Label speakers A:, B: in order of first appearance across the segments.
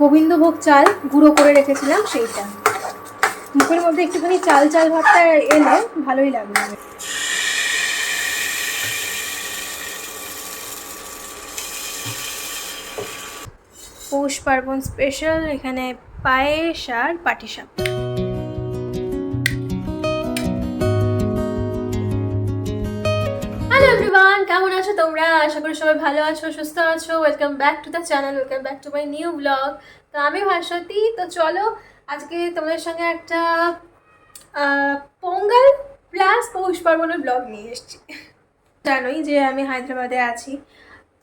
A: গোবিন্দভোগ চাল গুঁড়ো করে রেখেছিলাম সেইটা। মুখের মধ্যে একটুখানি চাল চাল ভাবটা এলে ভালোই লাগবে পৌষ পার্বণ স্পেশাল এখানে পায়েস আর পাটিসাপ। তোমরা? আশা করি সবাই ভালো আছো, সুস্থ আছো। Welcome back to the channel welcome back to my new blog তো আমি ভাস্বতী। তো চলো, আজকে তোমাদের সঙ্গে একটা পোঙ্গল প্লাস পৌষ পার্বণের ব্লগ নিয়ে এসেছি। জানোই যে আমি হায়দ্রাবাদে আছি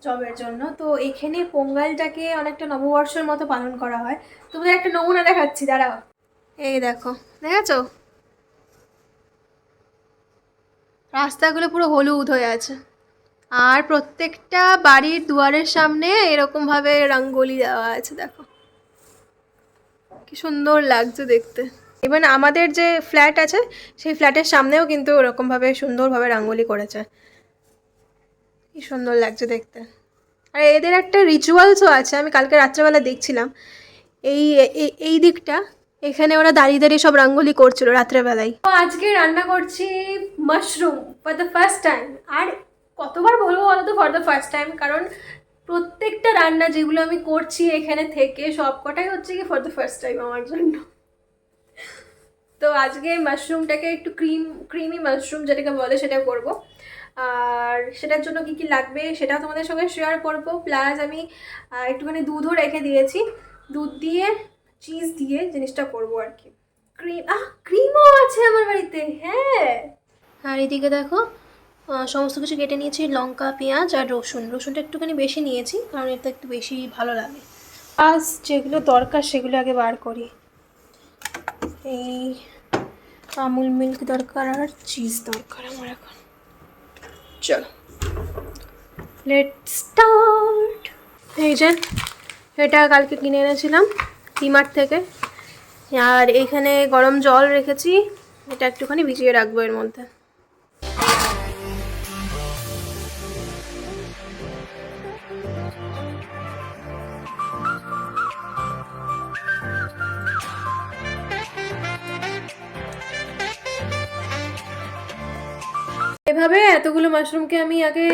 A: জবের জন্য। তো এখানে পোঙ্গলটাকে অনেকটা নববর্ষের মতো পালন করা হয়। তোমাদের একটা নমুনা দেখাচ্ছি, দাঁড়াও। এই দেখো, দেখেছ? রাস্তাগুলো পুরো হলুদ হয়ে আছে। আর প্রত্যেকটা বাড়ির দুয়ারের সামনে এরকমভাবে রঙ্গোলি দেওয়া আছে, দেখো। কি সুন্দর লাগছে দেখতে। ইভেন আমাদের যে ফ্ল্যাট আছে, সেই ফ্ল্যাটের সামনেও কিন্তু ওরকমভাবে সুন্দরভাবে রঙ্গোলি করেছে। কি সুন্দর লাগছে দেখতে। আর এদের একটা রিচুয়ালসও আছে, আমি কালকে রাত্রেবেলা দেখছিলাম। এই, এই- দিকটা, এখানে ওরা দাঁড়িয়ে দাঁড়িয়ে সব রঙ্গোলি করছিল রাত্রেবেলায়। আজকে রান্না করছি mushroom for the first time আর কতবার বলব বলো তো ফর দ্য ফার্স্ট টাইম কারণ প্রত্যেকটা রান্না যেগুলো আমি করছি এখানে থেকে সব কটাই হচ্ছে কি ফর দ্য ফার্স্ট টাইম আমার জন্য। তো আজকে মাশরুমটাকে একটু ক্রিম ক্রিমি মাশরুম যেটাকে বলে সেটা করব। আর সেটার জন্য কি কি লাগবে সেটা তোমাদের সঙ্গে শেয়ার করব। প্লাস আমি একটুখানি দুধও রেখে দিয়েছি। দুধ দিয়ে চিজ দিয়ে জিনিসটা করব আর কি। ক্রিম আহ ক্রিমও আছে আমার বাড়িতে হ্যাঁ। আর এদিকে দেখো সমস্ত কিছু কেটে নিয়েছি, লঙ্কা, পেঁয়াজ আর রসুন। রসুনটা একটুখানি বেশি নিয়েছি, কারণ এটা একটু বেশি ভালো লাগে। আজ যেগুলো দরকার সেগুলো আগে বার করি। এই আমুল মিল্ক দরকার আর চিজ দরকার আমার এখন। চলো। লেট স্টার্ট এই যে, এটা কালকে কিনে এনেছিলাম, ডিমার্ট থেকে। আর এখানে গরম জল রেখেছি, এটা একটুখানি ভিজিয়ে রাখব এর মধ্যে। এভাবে এতগুলো মাশরুমকে আমি আগে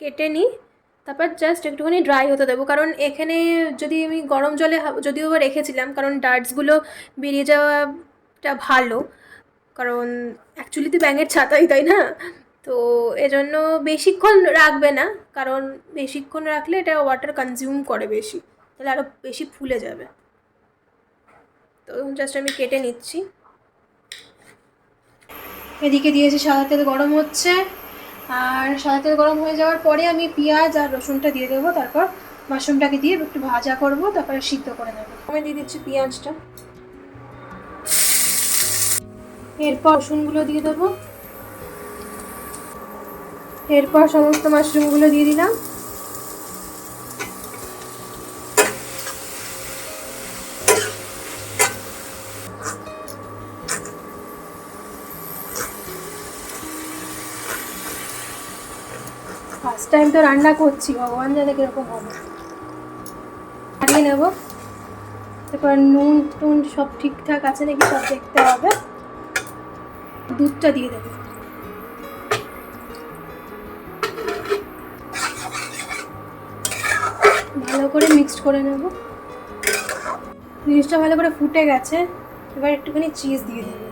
A: কেটে নিই, তারপর জাস্ট একটুখানি ড্রাই হতে দেবো। কারণ এখানে যদি আমি গরম জলে যদিও বা রেখেছিলাম, কারণ ডার্টসগুলো বেরিয়ে যাওয়াটা ভালো। কারণ অ্যাকচুয়ালি তো ব্যাঙের ছাতাই, তাই না? তো এজন্য বেশিক্ষণ রাখবে না, কারণ বেশিক্ষণ রাখলে এটা ওয়াটার কনজিউম করে বেশি, তাহলে আরও বেশি ফুলে যাবে। তো জাস্ট আমি কেটে নিচ্ছি। এদিকে দিয়েছি সাদা তেল গরম হচ্ছে। আর সাদা তেল গরম হয়ে যাওয়ার পরে আমি পেঁয়াজ আর রসুনটা দিয়ে দেবো, তারপর মাশরুমটাকে দিয়ে একটু ভাজা করব, তারপরে সিদ্ধ করে নেব। আমি দিয়ে দিচ্ছি পেঁয়াজটা। এরপর রসুনগুলো দিয়ে দেবো। এরপর সমস্ত মাশরুমগুলো দিয়ে দিলাম। ফার্স্ট টাইম তো রান্না করছি, ভগবান জানে কীরকম হবে। হারিয়ে নেব। তারপর নুন টুন সব ঠিকঠাক আছে নাকি সব দেখতে হবে। দুধটা দিয়ে দেবো। ভালো করে মিক্সড করে নেব। জিনিসটা ভালো করে ফুটে গেছে। এবার একটুখানি চিজ দিয়ে দেবো।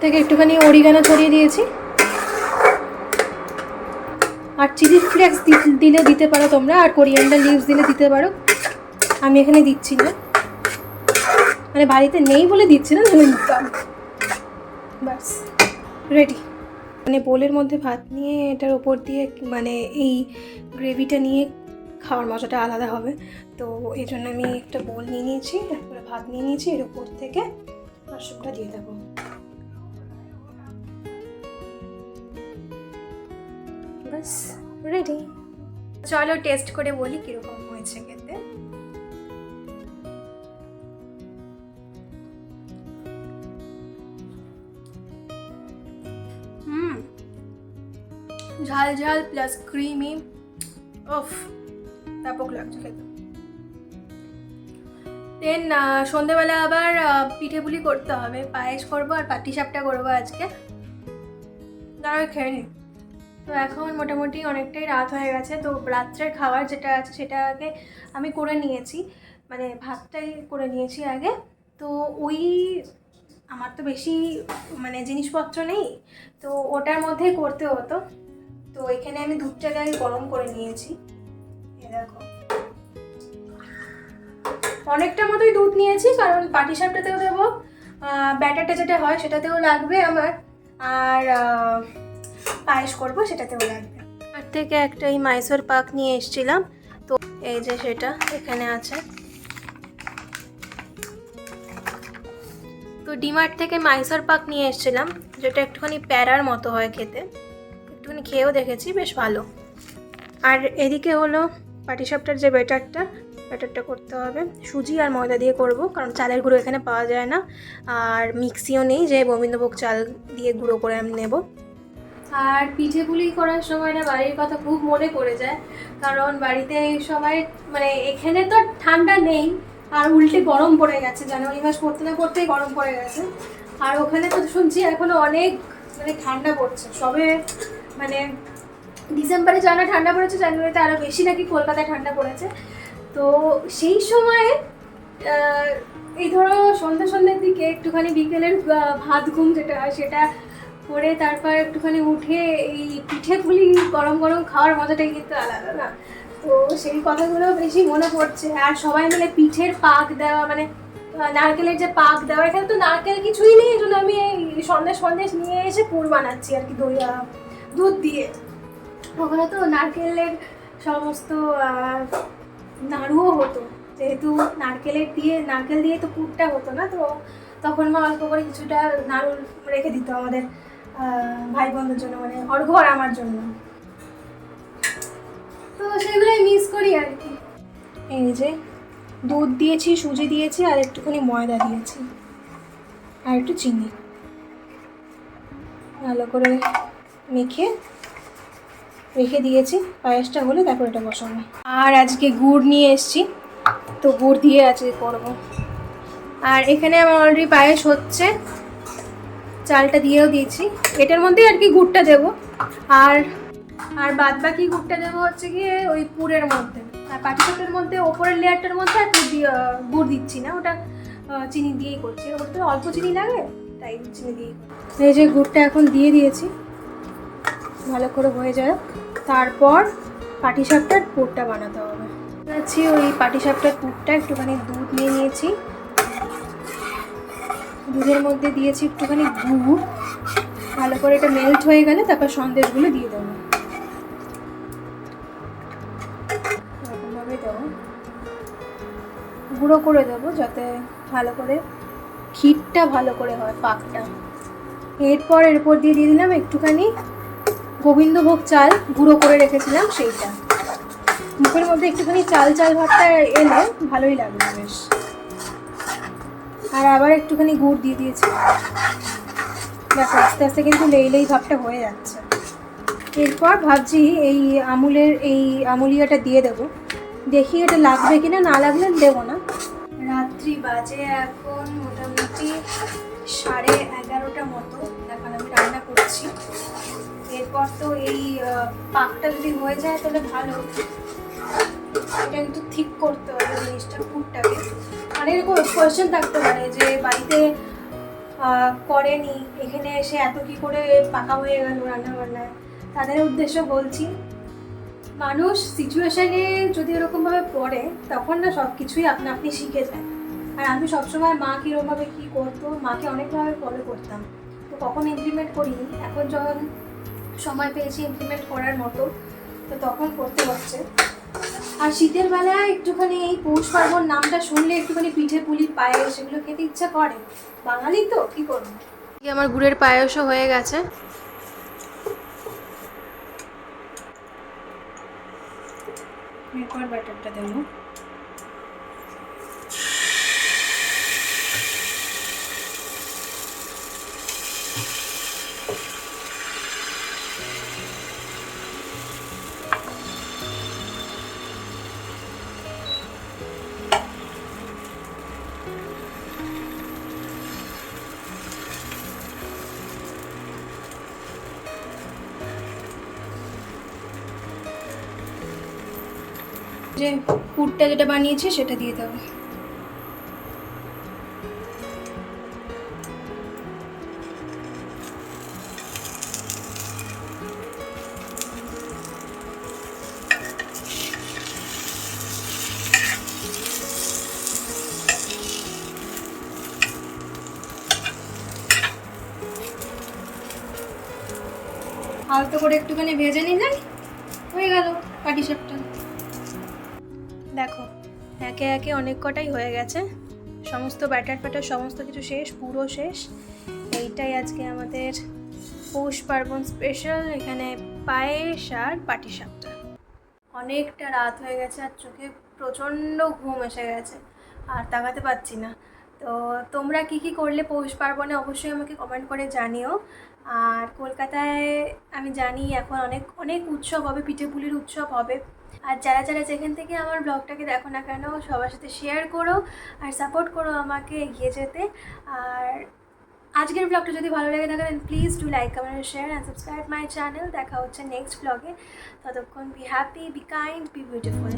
A: থেকে একটুখানি অরিগানো ছড়িয়ে দিয়েছি। আর চিলি ফ্লেক্স দিলে দিতে পারো তোমরা, আর কোরিয়ান্ডার লিভস দিলে দিতে পারো। আমি এখানে দিচ্ছি না। মানে বাড়িতে নেই বলে দিচ্ছি না দিতাম। ব্যাস। রেডি মানে বোলের মধ্যে ভাত নিয়ে এটার ওপর দিয়ে মানে এই গ্রেভিটা নিয়ে খাওয়ার মজাটা আলাদা হবে। তো এই জন্য আমি একটা বোল নিয়ে নিয়েছি তারপরে ভাত নিয়ে নিয়েছি, এর ওপর থেকে মাশরুমটা দিয়ে দেবো। ব্যাস রেডি চলো টেস্ট করে বলি কীরকম হয়েছে খেতে। ঝাল ঝাল প্লাস ক্রিমি ওফ ব্যাপক লাগছে খেতে। দেন সন্ধেবেলা আবার আহ, পিঠে পুলি করতে হবে। পায়েস করব আর পাটি সাপটা করব আজকে। দাঁড়াও খেয়ে নিই তো এখন মোটামুটি অনেকটাই রাত হয়ে গেছে। তো রাত্রের খাবার যেটা আছে সেটা আগে আমি করে নিয়েছি। মানে ভাতটাই করে নিয়েছি আগে। তো ওই আমার তো বেশি মানে জিনিসপত্র নেই। তো ওটার মধ্যেই করতে হতো। তো এখানে আমি দুধটাকে আগে গরম করে নিয়েছি। এ দেখো। অনেকটা মতোই দুধ নিয়েছি, কারণ পাটিসাপটাতেও দেবো। ব্যাটারটা যেটা হয় সেটাতেও লাগবে আমার। আর পায়েস করব সেটাতেও লাগবে। আর থেকে একটা এই মাইসোর পাক নিয়ে এসেছিলাম, তো এই যে সেটা এখানে আছে। তো ডিমার্ট থেকে মাইসোর পাক নিয়ে এসেছিলাম, যেটা একটুখানি প্যারার মতো হয় খেতে। একটুখানি খেয়েও দেখেছি, বেশ ভালো। আর এদিকে হলো পাটিসাপটার যে ব্যাটারটা ব্যাটারটা করতে হবে। সুজি আর ময়দা দিয়ে করব, কারণ চালের গুঁড়ো এখানে পাওয়া যায় না। আর মিক্সিও নেই, যে গোবিন্দভোগ চাল দিয়ে গুঁড়ো করে আমি নেব। আর পিঠে পুলি করার সময় না বাড়ির কথা খুব মনে পড়ে যায়। কারণ বাড়িতে এই সময় মানে এখানে তো ঠান্ডা নেই, আর উল্টে গরম পড়ে গেছে, জানুয়ারি মাস পড়তে না পড়তেই গরম পড়ে গেছে। আর ওখানে তো শুনছি এখনও অনেক মানে ঠান্ডা পড়ছে। সবে মানে ডিসেম্বরে যা না ঠান্ডা পড়েছে, জানুয়ারিতে আরও বেশি নাকি কলকাতায় ঠান্ডা পড়েছে। তো সেই সময়ে এই ধরো সন্ধ্যা সন্ধ্যের দিকে একটুখানি বিকেলের ভাত ঘুম যেটা হয়, সেটা করে তারপর একটুখানি উঠে এই পিঠে পুলি গরম গরম খাওয়ার মজাটাই কিন্তু আলাদা না। তো সেই কথাগুলো বেশি মনে পড়ছে। আর সবাই মিলে পিঠের পাক দেওয়া মানে নারকেলের যে পাক দেওয়া, এখানে তো নারকেল কিছুই নেই। এই জন্য আমি এই সন্দেশ সন্দেশ নিয়ে এসে পুর বানাচ্ছি আর কি দই দুধ দিয়ে। ওখানে তো নারকেলের সমস্ত নাড়ুও হতো। যেহেতু নারকেলের দিয়ে, নারকেল দিয়ে তো পুরটা হতো না, তো তখন মা অল্প করে কিছুটা নাড়ু রেখে দিত আমাদের। ভাই বোনদের জন্য মানে অর্ঘ আর আমার জন্য। তো সেগুলোই মিস করি আর কি। এই যে, দুধ দিয়েছি, সুজি দিয়েছি, আর একটুখানি ময়দা দিয়েছি। আর একটু চিনি। ভালো করে মেখে রেখে দিয়েছি, পায়েসটা হলে তারপর এটা বসাবো। আর আজকে গুড় নিয়ে এসেছি, তো গুড় দিয়ে আজকে করব। আর এখানে আমার অলরেডি পায়েস হচ্ছে। চালটা দিয়েও দিয়েছি। এটার মধ্যেই আর কি গুড়টা দেব। আর আর বাদ বাকি গুড়টা দেবো হচ্ছে গিয়ে ওই পুরের মধ্যে। আর পাটিসাপটার মধ্যে, ওপরের লেয়ারটার মধ্যে আর গুড় দিয়ে দিচ্ছি না। ওটা চিনি দিয়েই করছি। ওর তো অল্প চিনি লাগে, তাই চিনি করছি। এই যে গুড়টা এখন দিয়ে দিয়েছি। ভালো করে হয়ে যাক তারপর পাটিসাপটার পুরটা বানাতে হবে। আছি ওই পাটিসাপটার পুরটা, একটুখানি দুধ নিয়ে নিয়েছি। দুধের মধ্যে দিয়েছি একটুখানি গুড়। ভালো করে এটা মেল্ট হয়ে গেলে তারপর সন্দেশগুলো দিয়ে দেবো। গুঁড়ো করে দেবো যাতে ভালো করে ক্ষীরটা ভালো করে হয়, পাকটা। এরপর এরপর দিয়ে দিয়ে দিলাম একটুখানি গোবিন্দভোগ চাল, গুঁড়ো করে রেখেছিলাম সেইটা। মুখের মধ্যে একটুখানি চাল চাল ভাতটা এলে, ভালোই লাগবে বেশ। আর আবার একটুখানি গুড় দিয়ে দিয়েছি। দেখো আস্তে আস্তে কিন্তু লেই ভাবটা হয়ে যাচ্ছে। এরপর ভাবছি এই আমুলের, এই আমুলিয়াটা দিয়ে দেবো। দেখি এটা লাগবে কিনা, না লাগলে দেবো না। রাত্রি বাজে এখন মোটামুটি সাড়ে এগারোটা মতো। এখন আমি রান্না করছি। এরপর তো এই পাকটা যদি হয়ে যায় তাহলে ভালো। এটা কিন্তু ঠিক করতে হবে জিনিসটা ফুডটাকে অনেক রকম কোয়েশ্চেন থাকতে পারে যে বাড়িতে করেনি, এখানে এসে এত কি করে পাকা হয়ে গেল রান্না বান্নায় তাদের উদ্দেশ্য বলছি, মানুষ সিচুয়েশনে যদি এরকমভাবে পড়ে, তখন না সব কিছুই আপনা আপনি শিখে যায়। আর আমি সবসময় মা কীরকমভাবে কী করতো, মাকে অনেকভাবে ফলো করতাম। তো কখন ইমপ্লিমেন্ট করিনি। এখন যখন সময় পেয়েছি ইমপ্লিমেন্ট করার মতো, তো তখন করতে হচ্ছে। আর শীতের বেলায় একটুখানি এই পৌষ পার্বণ নামটা শুনলে একটুখানি পিঠে পুলি পায়েস সেগুলো খেতে ইচ্ছা করে। বাঙালি তো কি করব? আমার গুড়ের পায়েসও হয়ে গেছে। এরপর ব্যাটারটা দেবো। যে পুরটা যেটা বানিয়েছি সেটা দিয়ে দেবো আলতো করে একটুখানি ভেজে নিলেন, হয়ে গেল পাটিসাপটা দেখো, একে একে অনেক কটাই হয়ে গেছে। সমস্ত ব্যাটার ফ্যাটার সমস্ত কিছু শেষ, পুরো শেষ। এইটাই আজকে আমাদের পৌষ পার্বণ স্পেশাল এখানে পায়েস আর পাটিসাপটা। অনেকটা রাত হয়ে গেছে আর চোখে প্রচণ্ড ঘুম এসে গেছে, আর তাকাতে পারছি না। তো তোমরা কি কি করলে পৌষ পার্বণে অবশ্যই আমাকে কমেন্ট করে জানিও। আর কলকাতায় আমি জানি এখন অনেক অনেক উৎসব হবে, পিঠে পুলির উৎসব হবে। আর যারা যারা যেখান থেকে আমার ব্লগটাকে দেখো না কেন, সবার সাথে শেয়ার করো আর সাপোর্ট করো আমাকে এগিয়ে যেতে। আর আজকের ব্লগটা যদি ভালো লাগে থাকে then please do like comment share and subscribe my channel দেখা হচ্ছে নেক্সট ব্লগে ততক্ষণ be happy be kind be beautiful